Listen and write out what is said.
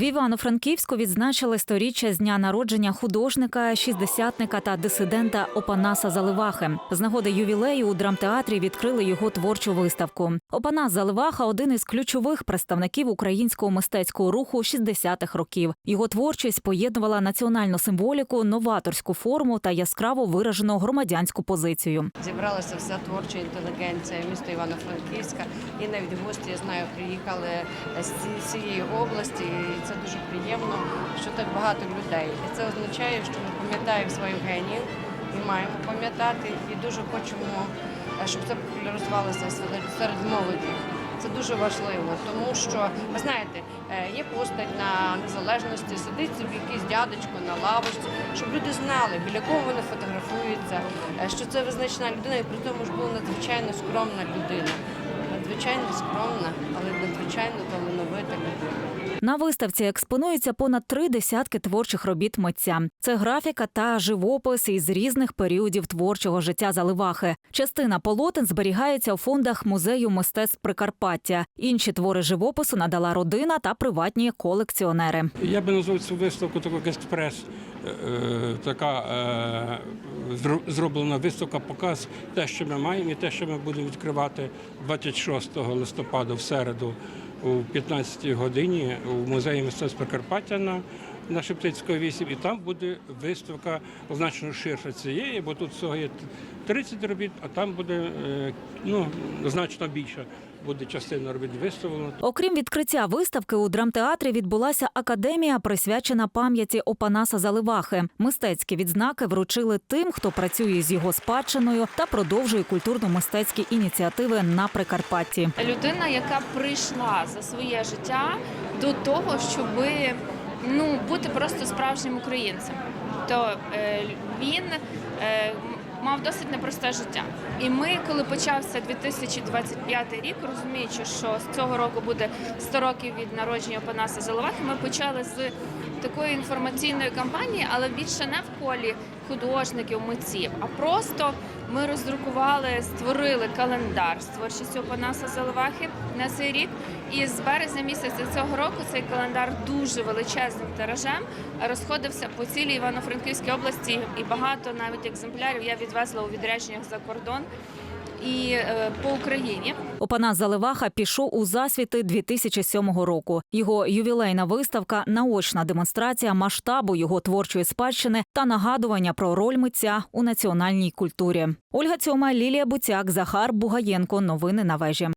В Івано-Франківську відзначили сторіччя з дня народження художника, шістдесятника та дисидента Опанаса Заливахи. З нагоди ювілею у драмтеатрі відкрили його творчу виставку. Опанас Заливаха один із ключових представників українського мистецького руху 60-х років. Його творчість поєднувала національну символіку, новаторську форму та яскраво виражену громадянську позицію. Зібралася вся творча інтелігенція міста Івано-Франківська. І навіть гості, я знаю, приїхали з цієї області. Це дуже приємно, що так багато людей. І це означає, що ми пам'ятаємо своїх геніїв і маємо пам'ятати. І дуже хочемо, е, щоб це популяризувалося серед, молоді. Це дуже важливо, тому що ви знаєте, е, є постать на незалежності, сидить собі якийсь дядечко на лавочці, щоб люди знали, біля кого вони фотографуються, е, що це визначена людина, і при тому ж була надзвичайно скромна людина. Надзвичайно скромна, але надзвичайно талановита людина. На виставці експонується понад три десятки творчих робіт митця. Це графіка та живопис із різних періодів творчого життя Заливахи. Частина полотен зберігається у фондах музею мистецтв Прикарпаття. Інші твори живопису надала родина та приватні колекціонери. Я би назвав цю виставку таку експрес. е, е, Така е, зроблена виставка, показ те, що ми маємо, і те, що ми будемо відкривати 26 листопада в середу о 15 годині у музеї мистецтв Прикарпаття на Шептицького 8. І там буде виставка значно ширша цієї, бо тут всього є 30 робіт, а там буде е, ну, значно більше. Буде частина робіт виставлена. Окрім відкриття виставки, у драмтеатрі відбулася академія, присвячена пам'яті Опанаса Заливахи. Мистецькі відзнаки вручили тим, хто працює з його спадщиною та продовжує культурно-мистецькі ініціативи на Прикарпатті. людина, яка прийшла за своє життя до того, щоб ну, бути просто справжнім українцем. То е, він е, мав досить непросте життя. І ми, коли почався 2025 рік, розуміючи, що з цього року буде 100 років від народження Панаса Заловахи, ми почали з такої інформаційної кампанії, але більше не в колі художників, митців, а просто ми роздрукували, створили календар з творчістю Панаса Заливахи на цей рік. І з березня місяця цього року цей календар дуже величезним тиражем розходився по цілій Івано-Франківській області, і багато навіть екземплярів я відвезла у відрядженнях за кордон і е, по Україні. Опанас Заливаха пішов у засвіти 2007 року. Його ювілейна виставка наочна демонстрація масштабу його творчої спадщини та нагадування про роль митця у національній культурі. Ольга Цьома, Лілія Буцяк, Захар Бугаєнко. Новини на вежі.